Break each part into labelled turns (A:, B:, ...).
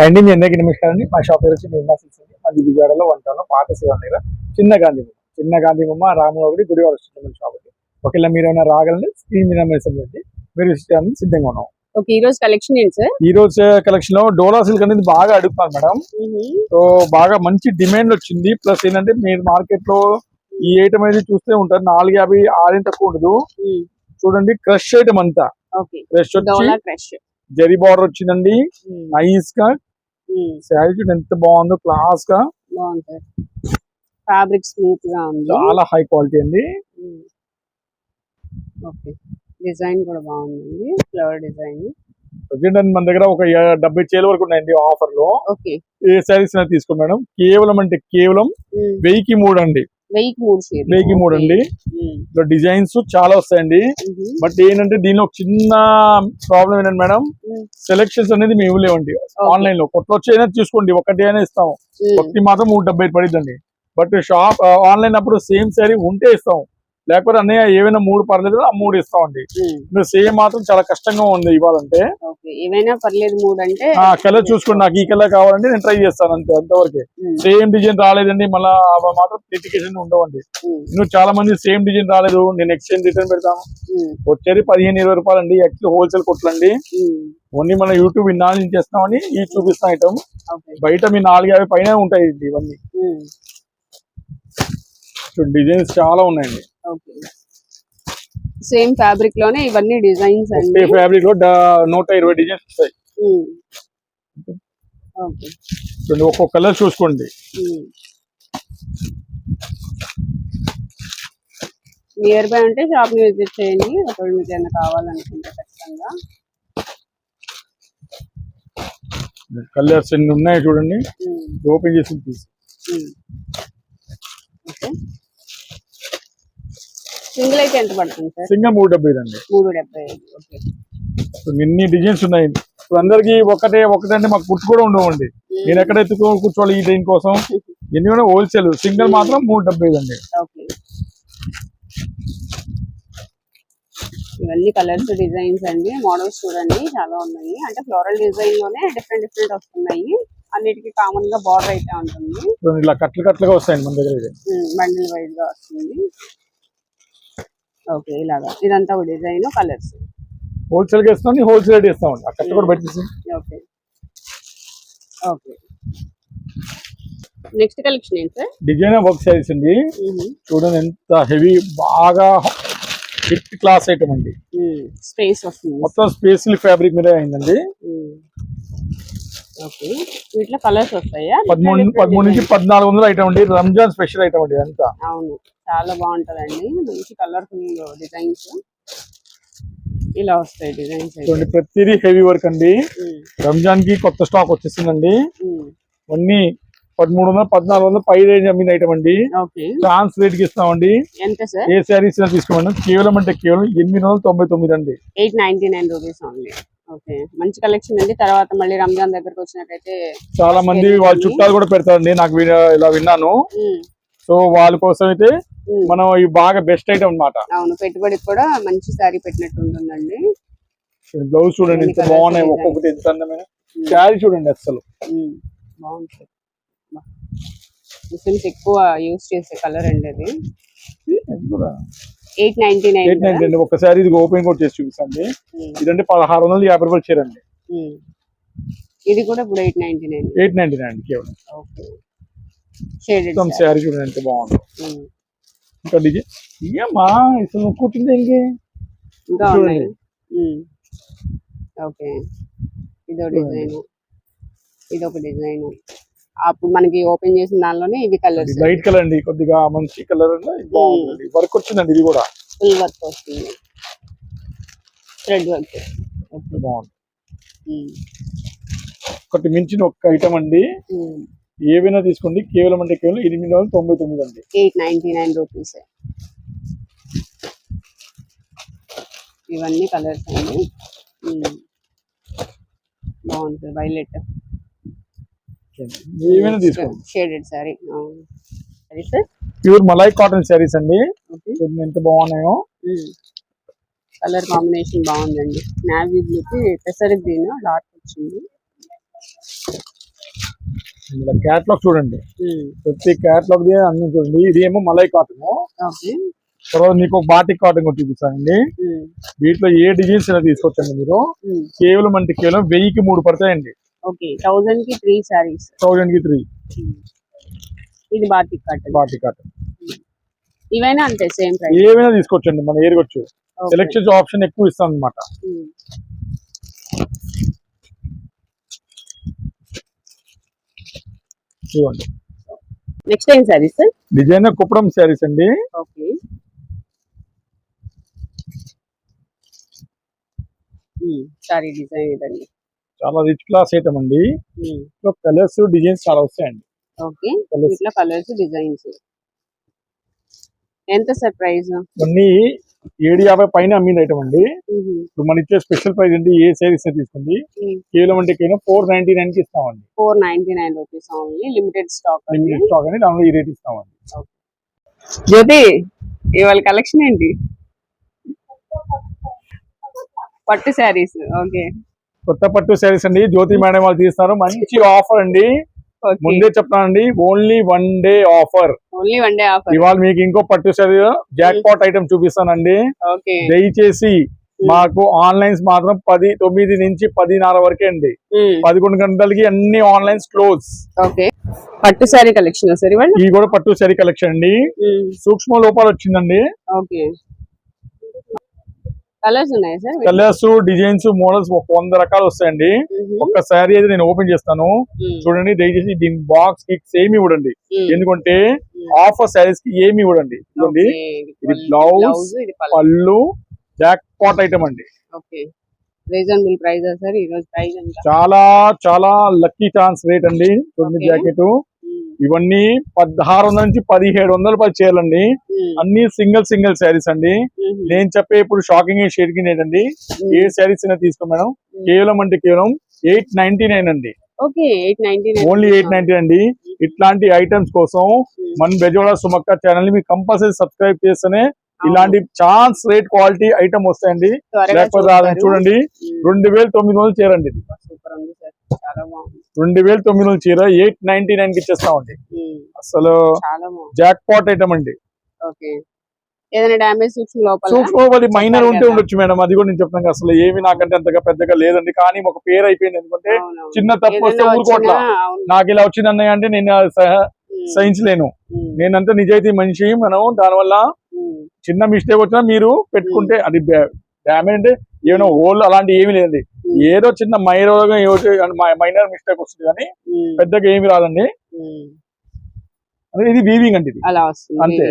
A: అండి మీ అందరికీ నమస్కారం మా షాప్ పేరు వచ్చి నిర్మా సిల్క్స్ అండి మాది విజయవాడలో వన్ టౌన్లో పాత దగ్గర. చిన్న గాంధీ బొమ్మ. చిన్న గాంధీ బొమ్మ రాములగుడి గుడివాడ వస్తుంది షాప్ అండి ఒకవేళ మీరు ఏమైనా రాగలండి స్క్రీన్ మీద మెసేజ్ చేయండి మీరు ఇష్టాన్ని సిద్ధంగా ఉన్నాం.
B: ఓకే ఈ రోజు కలెక్షన్ ఏంటి సార్
A: ఈ రోజు కలెక్షన్లో డోలా సిల్క్ అనేది బాగా అడుగుతున్నారు మేడం. సో బాగా మంచి డిమాండ్ వచ్చింది. ప్లస్ ఏంటంటే మీరు మార్కెట్లో ఈ ఐటమ్ అనేది చూస్తే ఉంటారు. నాలుగు యాభై ఆరేం తక్కువ ఉండదు. చూడండి క్రష్ ఐటమ్ అంతా. క్రష్ వచ్చి జరీ బార్డర్ వచ్చిందండి. నైస్గా శారీ చూడండి ఎంత బాగుందో
B: క్లాస్గా సార్ ఫ్యాబ్రిక్ స్మూత్గా ఉంది.
A: చాలా హై క్వాలిటీ అండి.
B: ఓకే డిజైన్ కూడా బాగుందండి. ఫ్లవర్ డిజైన్
A: ప్రజెంట్ మన దగ్గర ఒక డెబ్బై చేల వరకు ఉన్నాయండి
B: ఆఫర్లో.
A: ఏ శారీస్ తీసుకోండి మేడం. కేవలం అంటే కేవలం వెయ్యికి మూడు అండి.
B: వెయ్యికి మూడు
A: అండి. డిజైన్స్ చాలా వస్తాయండి. బట్ ఏంటంటే దీనిలో ఒక చిన్న ప్రాబ్లం ఏంటంటే మేడం. సెలెక్షన్స్ అనేది మేము ఇవ్వలేమండి. ఆన్లైన్లో కొత్త వచ్చి అయినా తీసుకోండి ఒకటి అయినా ఇస్తాం ఒకటి మాత్రం మూడు డెబ్బై పడిద్దండి. బట్ షాప్ ఆన్లైన్ అప్పుడు సేమ్ శారీ ఉంటే ఇస్తాం లేకపోతే అన్నయ్య ఏమైనా మూడు పర్లేదు ఆ మూడు ఇస్తామండి. మీరు సేమ్ మాత్రం చాలా కష్టంగా ఉంది ఇవ్వాలంటే.
B: ఏవైనా పర్లేదు మూడు అంటే.
A: ఆ కలర్ చూసుకోండి నాకు ఈ కలర్ కావాలంటే నేను ట్రై చేస్తాను అంతే అంతవరకే. సేమ్ డిజైన్ రాలేదండి మళ్ళీ అవి మాత్రం క్రిటికేషన్ ఉండవండి. ఇంకా చాలా మంది సేమ్ డిజైన్ రాలేదు నేను ఎక్స్చేంజ్ రిటర్న్ పెడతాను. వచ్చేది పదిహేను ఇరవై రూపాయలు అండి యాక్చువల్ హోల్సేల్ కొట్లండి. ఓన్లీ మన యూట్యూబ్ ఇన్నాళ్ళు నుంచి చేస్తామని ఈ చూపిస్తాం ఐటమ్ బయట మీ నాలుగు యాభై పైన ఉంటాయి ఇవన్నీ. డిజైన్స్ చాలా ఉన్నాయండి.
B: సేమ్ ఫ్యాబ్రిక్లోనే ఇవన్నీ డిజైన్స్ అండి.
A: ఫ్యాబ్రిక్లో నూట ఇరవై డిజైన్స్ వస్తాయి. చూడండి ఒక్కొక్క కలర్ చూసుకోండి.
B: Hmm. నియర్ బై ఉంటే షాప్ని విజిట్ చేయండి. ఒకవేళ మీకు ఏమైనా కావాలనుకుంటే ఖచ్చితంగా.
A: కలర్స్ ఎన్ని ఉన్నాయి చూడండి. ఓపెన్ చేసి తీసి
B: ఉమ్. ఓకే సింగిల్ అయితే ఎంత పడుతుంది సార్?
A: సింగల్ మూడు డెబ్బై అండి.
B: మూడు డెబ్బై ఓకే.
A: ఎన్ని డిజైన్స్ ఉన్నాయి. అందరికి ఒకటే ఒకటంటే మాకు గుర్తు కూడా ఉండవండి. నేను ఎక్కడ ఎత్తుకో కూర్చోవాలి ఈ దీనికోసం ఎన్ని కూడా హోల్సేల్ సింగిల్ మాత్రం మూడు డెబ్బై అండి.
B: ఓకే. ఇవన్నీ కలర్స్ డిజైన్స్ అండి. మోడల్స్ చూడండి చాలా ఉన్నాయి. అంటే ఫ్లోరల్ డిజైన్లోనే డిఫరెంట్ డిఫరెంట్ వస్తున్నాయి. అన్నిటికీ కామన్గా బార్డర్ అయితే ఉంటుంది.
A: ఇలా కట్లు కట్లుగా వస్తాయండి మన దగ్గర.
B: బండిల్ వైజ్గా వస్తుంది. ఓకే ఇలాగా. ఇదంతా ఒక డిజైన్ కలర్స్
A: హోల్సేల్గా ఇస్తాం హోల్సేల్ రేట్ ఇస్తామండి ఆ కట్టు కూడా పెట్టేసి.
B: ఓకే. ఓకే. నెక్స్ట్ కలెక్షన్ ఏంటి సార్
A: డిజైన్ వర్క్ శారీస్ అండి. చూడండి ఎంత హెవీ బాగా హిట్ క్లాస్ ఐటమ్ అండి.
B: స్పేస్ వస్తుంది
A: మొత్తం స్పేసిల్ ఫ్యాబ్రిక్ మీద అయిందండి.
B: ఓకే వీటిలో కలర్స్ వస్తాయా?
A: పదమూడు పదమూడు నుంచి. పద్నాలుగు వందల ఐటమ్ అండి. రంజాన్ స్పెషల్ ఐటమ్ అండి అంతా
B: అవును. చాలా బాగుంటదండి. మంచి కలర్ఫుల్ డిజైన్స్. ఇలా వస్తాయి డిజైన్స్
A: చూడండి ప్రతిదీ హెవీ వర్క్ అండి. రంజాన్కి కొత్త స్టాక్ వచ్చేసిందండి. అన్ని పదమూడు వందల పద్నాలుగు వందల పై రేంజ్ అమ్మిన ఐటమ్ అండి.
B: ఓకే.
A: ఛాన్స్ రేట్కి ఇస్తామండి ఏ శారీస్ తీసుకోమండి. కేవలం అంటే కేవలం ఎనిమిది వందల తొంభై తొమ్మిది అండి.
B: Eight ninety nine rupees only. Okay. మంచి కలెక్షన్ అండి. తర్వాత మళ్ళీ రంజాన్ దగ్గరకు వచ్చినట్టయితే
A: చాలా మంది వాళ్ళ చుట్టాలు కూడా పెడతారండి. నాకు ఇలా విన్నాను. సో వాళ్ళ కోసం అయితే మనం ఇవి బాగా బెస్ట్ ఐటమ్ అన్నమాట.
B: అవును పెట్టుబడికి కూడా మంచి శారీ పెట్టినట్టు ఉంటుందండి.
A: బ్లౌజ్ చూడండి ఎంత బాగున్నాయి. ఒక్కొక్కటి ఎంత అందమైన. శారీ చూడండి అసలు
B: సార్ ముస్లిమ్స్ ఎక్కువ యూస్ చేసే కలర్ అండి అది. Eight ninety
A: eight
B: nine
A: ninety అండి ఒకసారి ఇది ఓపెన్ కూడా చేసి చూపిస్తాండి ఇదంటే పదహారు వందల యాభై రూపాయలు చీరండి
B: ఇది కూడా ఇప్పుడు eight ninety nine.
A: Eight ninety nine కేవలం శారీ చూడండి ఎంత బాగుంది. ఇంకా డిజైన్ ఇయ్యమ్మా ఇప్పుడు నువ్వు కుట్టింది ఇంకే?
B: ఇంకా. ఉన్నాయి. ఓకే. ఇదో డిజైన్. ఇదొక డిజైన్. అప్పుడు మనకి ఓపెన్ చేసిన దానిలోనే ఇవి కలర్స్.
A: లైట్ కలర్ అండి కొద్దిగా మంచి కలర్ బాగుంది వర్క్ వచ్చిందండి ఇది కూడా?
B: ఫుల్ వర్క్ వస్తుంది. Thread work.
A: బాగుంది. ఒకటి మించిన ఒక ఐటమ్ అండి. ఏవైనా తీసుకోండి కేవలం అంటే కేవలం ఎనిమిది వందల తొంభై తొమ్మిది అండి.
B: ఎయిట్ నైన్టీ నైన్ రూపీస్ ఇవన్నీ కలర్స్ అండి. ఉమ్. బాగుంటుంది వైలెట్
A: ఏవైనా తీసుకోండి.
B: షేడెడ్ సారీ అది sir
A: pure malai cotton saris అండి. ఎంత బాగున్నాయో.
B: కలర్ కాంబినేషన్ బాగుందండి. నావీ బ్లూకి పెసర్ గ్రీన్ డాట్ వచ్చింది.
A: ఇందులో క్యాట్లాగ్ చూడండి. ప్రతి క్యాట్లాగ్ అన్ని చూడండి. ఇది ఏమో మలై కాటన్ తర్వాత మీకు బాటిక్ కాటన్ కూడా చూపిస్తానండి. వీటిలో ఏ డిజైన్స్ అయినా తీసుకోవచ్చండి మీరు. కేవలం అంటే కేవలం వెయ్యికి మూడు పడతాయండి.
B: థౌజండ్కి త్రీ సారీస్
A: థౌజండ్కి త్రీ
B: ఇది బాటిక్ కట్
A: బాటిక్ కాటన్
B: ఇవైనా అంతే సేమ్ ప్రైస్
A: ఏమైనా తీసుకోవచ్చండి మన ఏరుకోవచ్చు సెలెక్షన్ ఆప్షన్ ఎక్కువ ఇస్తాం అనమాట చూడండి.
B: నెక్స్ట్ ఏం సారీస్
A: డిజైన్ కుప్పడం శారీస్ అండి.
B: ఓకే. సారీ డిజైన్ ఇదండి.
A: చాలా రిచ్ క్లాస్ ఐటమ్ అండి. కలర్స్ డిజైన్స్ చాలా వస్తాయండి.
B: ఓకే. ఇట్లా కలర్స్ డిజైన్స్ ఎంత సార్ ప్రైస్
A: ఇవన్నీ ఏడు యాభై పైన అమ్మిన ఐటమ్ అండి ఇప్పుడు మన ఇచ్చే స్పెషల్ ప్రైస్ అండి ఏ శారీస్ తీసుకోండి
B: Hmm.
A: కేవలం అంటే కేవలం ఫోర్ నైన్టీ నైన్కి ఇస్తామండి.
B: Four ninety nine rupees only limited stock
A: limited stock అని దానిలో ఈ రేట్ ఇస్తామండి.
B: జ్యోతి ఇవాళ కలెక్షన్ ఏంటి? పట్టు శారీస్ ఓకే.
A: కొత్త పట్టు శారీస్ అండి జ్యోతి మేడం వాళ్ళు తీస్తారు. మంచి ఆఫర్ అండి. ముందే చెప్తానండి only one day offer
B: only one day offer
A: ఇవాళ మీకు ఇంకో పట్టు శారీ జాక్ పాట్ ఐటమ్ చూపిస్తానండి. దయచేసి మాకు ఆన్లైన్స్ మాత్రం పది తొమ్మిది నుంచి పదిన్నర వరకే అండి. పదకొండు గంటలకి అన్ని ఆన్లైన్స్ క్లోజ్
B: పట్టు శారీ కలెక్షన్
A: ఈ కూడా పట్టు శారీ కలెక్షన్ అండి. సూక్ష్మ లోపాలు వచ్చిందండి.
B: కలర్స్ ఉన్నాయా సార్?
A: కలర్స్ డిజైన్స్ మోడల్స్ ఒక వంద రకాలు వస్తాయండి. ఒక్క శారీ అయితే నేను ఓపెన్ చేస్తాను. చూడండి దయచేసి దీని బాక్స్కి సేమ్ ఇవ్వడండి. ఎందుకంటే ఆఫర్ శారీస్కి ఏమి ఇవ్వడండి. చూడండి ఇది బ్లౌజ్
B: పళ్ళు.
A: జాక్ పాట్ ఐటమ్ అండి.
B: Reasonable price sir? ఈ రోజు ప్రైస్
A: చాలా చాలా లక్కీ ఛాన్స్ రేట్ అండి. చూడండి. జాకెట్ ఇవన్నీ పదహారు వందల నుంచి పదిహేడు వందల పది చీరలండి.
B: ఉమ్,
A: అన్ని సింగిల్ సింగిల్ శారీస్ అండి. నేను చెప్పే ఇప్పుడు షాకింగ్ షేకింగ్ ఏంటండి ఏ శారీస్ అయినా తీసుకో మేడం. కేవలం అంటే కేవలం ఎయిట్ నైన్టీ నైన్ అండి. ఓన్లీ ఎయిట్ నైన్టీ అండి. ఇట్లాంటి ఐటమ్స్ కోసం మన బెజవాడ సుమక్క ఛానల్ని మీరు కంపల్సరీ సబ్స్క్రైబ్ చేస్తేనే ఇలాంటి ఛాన్స్ రేట్ క్వాలిటీ ఐటమ్ వస్తాయండి. లేకపోతే చూడండి. రెండు వేల తొమ్మిది వందలు చీర అండి ఇది.
B: సూపర్ ఉంది సార్. చాలా బాగుంది.
A: రెండు వేల తొమ్మిది చీర ఎయిట్ నైన్టీ నైన్కి ఇచ్చేస్తామండి అసలు జాక్ పాట్ ఐటమ్ అండి.
B: ఓకే. ఏదైనా డ్యామేజ్ సూక్ష్మ లోపల
A: సూక్ష్మ మైనర్ ఉంటే ఉండొచ్చు మేడం. అది కూడా నేను చెప్తాను అసలు ఏమి నాకంటే అంతగా పెద్దగా లేదండి. కానీ ఒక పేరు అయిపోయింది. ఎందుకంటే. చిన్న తప్పు వస్తే ఊరుకోట్ల. నాకు ఇలా వచ్చింది అన్నయ్య అంటే నేను సహించలేను నేనంతా నిజాయితీ మనిషి. మనం దానివల్ల చిన్న మిస్టేక్ వచ్చినా మీరు పెట్టుకుంటే అది డ్యామేజ్ అంటే ఏమైనా హోల్ అలాంటి ఏమీ లేదండి. ఏదో చిన్న మైనర్ మైనర్ మిస్టేక్ వస్తుంది కానీ పెద్దగా ఏమి రాదండి. ఇది వీవింగ్ అండి ఇది. అంతే.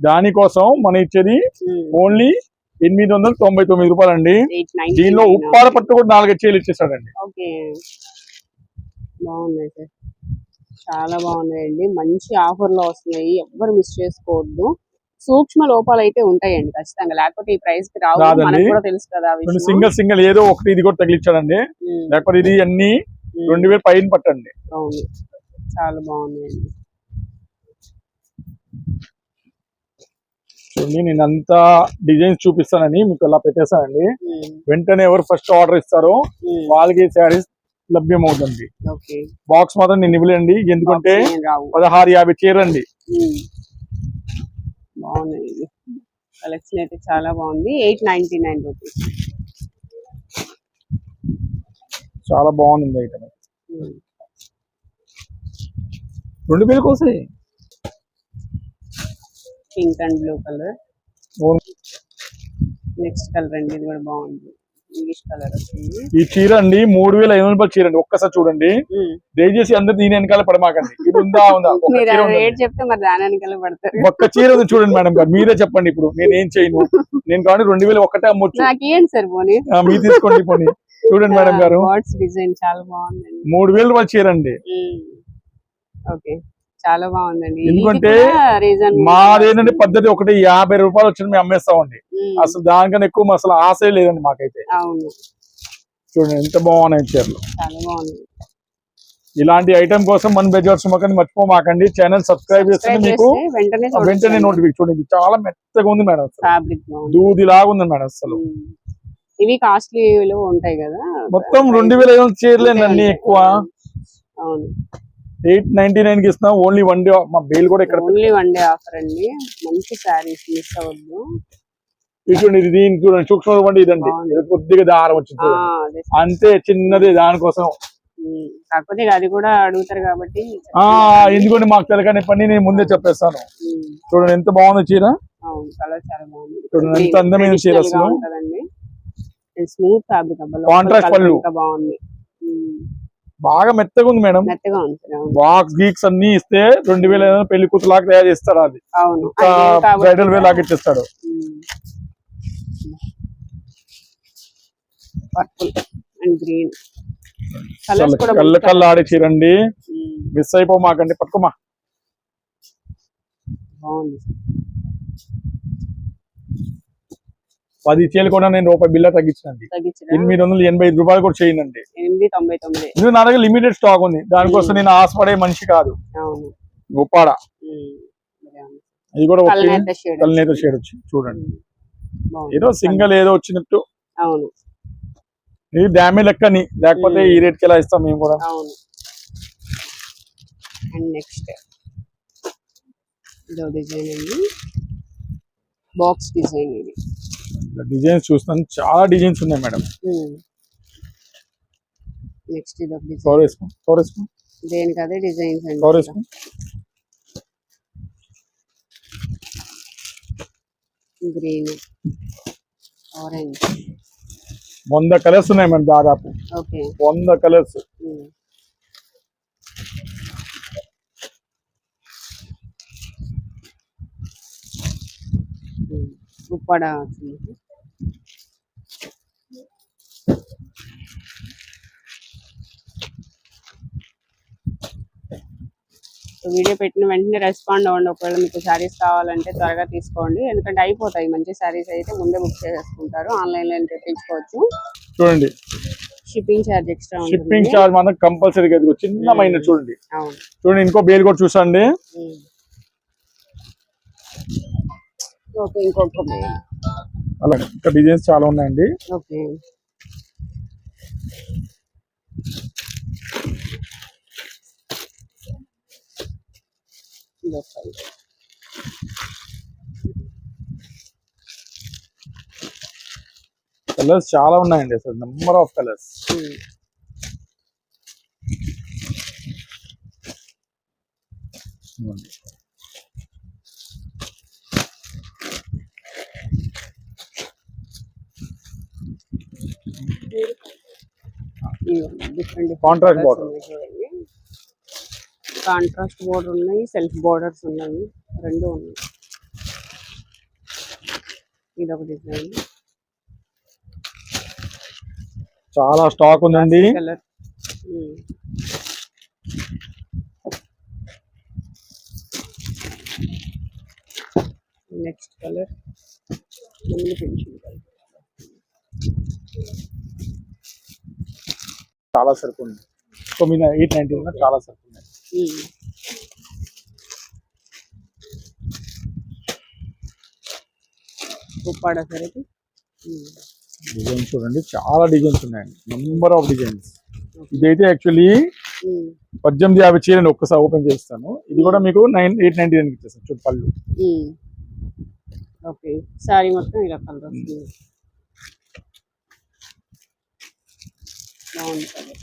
A: దానికోసం మనం ఇచ్చేది ఓన్లీ ఎనిమిది వందల తొంభై తొమ్మిది రూపాయలు అండి దీనిలో
B: నైన్.
A: ఉప్పాల పట్టు కూడా నాలుగైదు చీరలు ఇచ్చేసాడండి.
B: ఓకే. బాగున్నాయి సార్. చాలా బాగున్నాయండి. మంచి ఆఫర్లో వస్తున్నాయి. ఎవ్వరు మిస్ చేసుకోవద్దు. సూక్ష్మ లోపాలు అయితే ఉంటాయండి ఖచ్చితంగా. లేకపోతే ఈ ప్రైస్కి రావు. మనకు కూడా తెలుసు కదా.
A: సింగిల్ సింగిల్ ఏదో ఒకటి ఇది కూడా తగిలిచ్చాడండి.
B: ఉమ్,
A: లేకపోతే ఇది అన్ని రెండు వేల పైన పట్టండి.
B: అవును. చాలా
A: చూడండి నేను అంతా డిజైన్స్ చూపిస్తానని మీకు అలా పెట్టేస్తానండి
B: ఉమ్,
A: వెంటనే ఎవరు ఫస్ట్ ఆర్డర్ ఇస్తారో వాళ్ళకి శారీస్ లభ్యమవుతుంది.
B: ఓకే.
A: బాక్స్ మాత్రం నేను ఇవ్వలేండి. ఎందుకంటే పదహారు యాభై చీరండి
B: బాగున్నాయండి కలెక్షన్ అయితే చాలా బాగుంది. Eight ninety nine rupees.
A: చాలా బాగుంది ఐటమ్. రెండు వేలకు వస్తాయి
B: pink and blue colour. Next colour అండి. ఇది కూడా బాగుంది.
A: ఈ చీర అండి మూడు వేల ఐదు వందల రూపాయల చీర అండి ఒక్కసారి చూడండి. దయచేసి అందరు దీని వెనకాల పడమాకండి. ఇది ఉందా ఉందా? ఒక్క చీర చూడండి మేడం గారు. మీరే చెప్పండి ఇప్పుడు. నేను ఏం చేయను? నేను కానీ రెండు వేలు ఒక్కటే అమ్మొచ్చు మీరు తీసుకోండి పోనీ. చూడండి మేడం గారు. మూడు వేలు రూపాయల చీర అండి.
B: ఓకే. చాలా బాగుందండి.
A: ఎందుకంటే మాదేంటంటే పద్ధతి ఒకటి యాభై రూపాయలు వచ్చి మేము అమ్మేస్తామండి. అసలు దానికన్నా ఎక్కువ అసలు ఆశే లేదండి మాకైతే. చూడండి ఎంత బాగున్నాయి చీరలు. ఇలాంటి ఐటమ్ కోసం మన బెజార్ సుమకని మర్చిపోమాకండి. ఛానల్ సబ్స్క్రైబ్ చేస్తే మీకు
B: వెంటనే
A: నోటిఫికేషన్ చూడండి. చాలా మెత్తగా ఉంది మేడం దూది లాగా ఉంది. మేడం అసలు.
B: ఇవి కాస్ట్లీలో ఉంటాయి కదా.
A: మొత్తం రెండు వేల ఐదు వందల చీరలేండి అన్ని ఎక్కువ.
B: అవును.
A: ఎయిట్ నైన్టీ నైన్కి ఇస్తున్నాం ఓన్లీ వన్ డే మా బేల్ కూడా ఇక్కడ
B: ఓన్లీ వన్ డే ఆఫర్ అండి. మంచి శారీస్ మిస్ అవ్వద్దు.
A: ఇది దీనికి చూడండి సూక్ష్మ ఇదండి. కొద్దిగా దారం వచ్చింది అంతే చిన్నది దానికోసం.
B: కాకపోతే అది కూడా అడుగుతారు కాబట్టి
A: ఆ ఎందుకంటే మాకు తెలకని పని నేను ముందే చెప్పేస్తాను. చూడండి ఎంత బాగుంది చీర. చూడండి ఎంత అందమైన చీర అసలు.
B: స్మూత్ ఫ్యాబ్రిక్
A: పళ్ళు.
B: బాగుంది.
A: బాగా మెత్తగా ఉంది మేడం.
B: మెత్తగా ఉంది అవును.
A: బాక్స్ గీక్స్ అన్ని ఇస్తే రెండు వేల పెళ్ళి కూతులాగా తయారు చేస్తారు అది. బ్రైడల్ వేర్ లాగా ఇచ్చేస్తాడు
B: పర్పుల్ అండ్ గ్రీన్
A: కళ్ళ కళ్ళ ఆడే చీరండి. మిస్ అయిపో మాకండి పట్టుకోమా.
B: బాగుంది.
A: పది చీరలు కూడా నేను రూపాయి బిల్ల తగ్గించండి ఎనిమిది వందల ఎనభై ఐదు రూపాయలు కూడా చేయండి ఇది నా దగ్గర లిమిటెడ్ స్టాక్ ఉంది. దానికోసం నేను ఆశపడే మనిషి కాదు.
B: అవును.
A: ఉప్పాడ. ఇది కూడా వచ్చింది
B: కలనేత షేడ్
A: కళ్ళనేత షేడ్ వచ్చి చూడండి. ఏదో సింగల్ ఏదో వచ్చినట్టు.
B: అవును.
A: ఇది డ్యామేజ్ లెక్కని. లేకపోతే. ఈ రేట్కి ఎలా ఇస్తాం మేము కూడా?
B: అవును. And next. ఇదో డిజైన్ అండి. బాక్స్ డిజైన్ ఇది.
A: డిజైన్స్ చూస్తాను. చాలా డిజైన్స్ ఉన్నాయి మేడం.
B: నెక్స్ట్ ఇది ఒక డిజైన్.
A: కవర్ వేసుకో కవర్ వేసుకో
B: దేనికి అదే డిజైన్స్
A: కవర్
B: అండి
A: వేసుకో
B: గ్రీన్ ఆరెంజ్.
A: వంద కలర్స్ ఉన్నాయి మేడం దాదాపు. వంద కలర్స్.
B: ఉప్పాడ వీడియో పెట్టిన వెంటనే రెస్పాండ్ అవ్వండి. ఒకవేళ మీకు శారీస్ కావాలంటే త్వరగా తీసుకోండి. ఎందుకంటే అయిపోతాయి. మంచి శారీస్ అయితే ముందే బుక్ చేసేసుకుంటారు ఆన్లైన్లో తెప్పించుకోవచ్చు.
A: చూడండి.
B: Shipping charge extra
A: shipping charge మాత్రం కంపల్సరీగా ఎదుగు చిన్న మైన చూడండి.
B: అవును.
A: చూడండి ఇంకో బేల్ కూడా చూసండి.
B: ఓకే ఇంకొక
A: అలాగే ఇంకా డిజైన్స్ చాలా ఉన్నాయండి.
B: ఓకే.
A: కలర్స్ చాలా ఉన్నాయండి అసలు number of colours Contrast border.
B: Contrast border ఉన్నాయి సెల్ఫ్ బోర్డర్స్ ఉన్నాయి రెండు ఉన్నాయి. ఇది ఒక డిజైన్
A: చాలా స్టాక్ ఉందండి.
B: Colour next colour pencil colour
A: చాలా సరుకు ఉంది తొమ్మిది ఎయిట్ నైన్టీ చాలా సరుకు ఉన్నాయి
B: ఉప్పాడ సరికి?
A: డిజైన్స్ చూడండి చాలా డిజైన్స్ ఉన్నాయండి. నెంబర్ ఆఫ్ డిజైన్స్ ఇదైతే యాక్చువల్లీ పద్దెనిమిది యాభై చీరని ఒక్కసారి ఓపెన్ చేస్తాను. ఇది కూడా మీకు నైన్ ఎయిట్ నైన్టీ నైన్ ఇచ్చేస్తాను చూడు పళ్ళు.
B: ఓకే. సారీ మొత్తం ఇలా కలర్ బాగుంది కలర్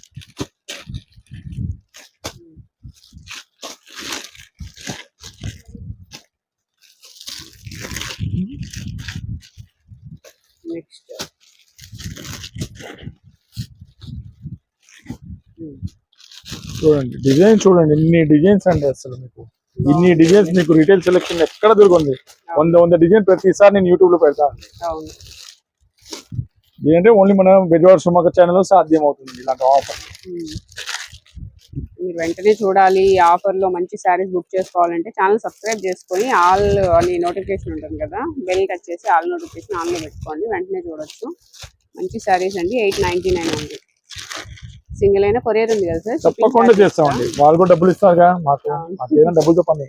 B: నెక్స్ట్.
A: చూడండి డిజైన్ చూడండి ఇన్ని డిజైన్స్ అండి అసలు మీకు. ఇన్ని డిజైన్స్ మీకు రిటైల్ సెలెక్షన్ ఎక్కడ దొరుకుంది వంద వంద డిజైన్ ప్రతిసారి నేను యూట్యూబ్లో పెడతాను ఏంటంటే ఓన్లీ మన బెజవాడ సుమక ఛానల్ సాధ్యం అవుతుంది ఇలాంటి ఆఫర్.
B: మీరు వెంటనే చూడాలి ఈ ఆఫర్లో మంచి శారీస్ బుక్ చేసుకోవాలంటే ఛానల్ సబ్స్క్రైబ్ చేసుకొని ఆల్ అని నోటిఫికేషన్ ఉంటుంది కదా బెల్ టచ్ చేసి ఆల్ నోటిఫికేషన్ ఆన్లో పెట్టుకోండి వెంటనే చూడొచ్చు. మంచి శారీస్ అండి ఎయిట్ నైన్టీ నైన్ ఉంది సింగిల్ అయినా కొరియర్ ఉంది కదా సార్?
A: తప్పకుండా చేస్తామండి. వాళ్ళు కూడా డబ్బులు ఇస్తారుగా మాకు డబ్బులతో పని.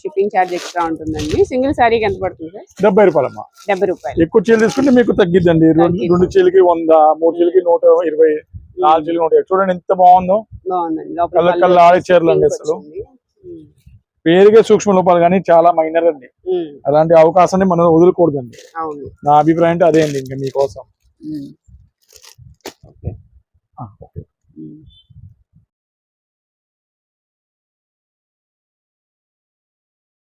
B: షిప్పింగ్ ఛార్జ్ ఎక్స్ట్రా ఉంటుందండి. సింగిల్ శారీకి ఎంత పడుతుంది సార్?
A: డెబ్బై రూపాయలమ్మా.
B: డెబ్బై రూపాయలు.
A: ఎక్కువ చీరలు తీసుకుంటే మీకు తగ్గిద్దండి. రెండు చీలకి వంద మూడు చీలకి నూట ఇరవై లాల్ చిలుక ఉంటాయి చూడండి ఎంత బాగుందో.
B: బాగుందండి.
A: కళ్ళ ఆడే చీరలు అండి అసలు. పేరుగే సూక్ష్మ లోపాలు కానీ చాలా మైనర్ అండి. అలాంటి అవకాశాన్ని మనం వదులుకూడదండి నా అభిప్రాయం అంటే అదే అండి ఇంకా మీకోసం.
B: ఓకే.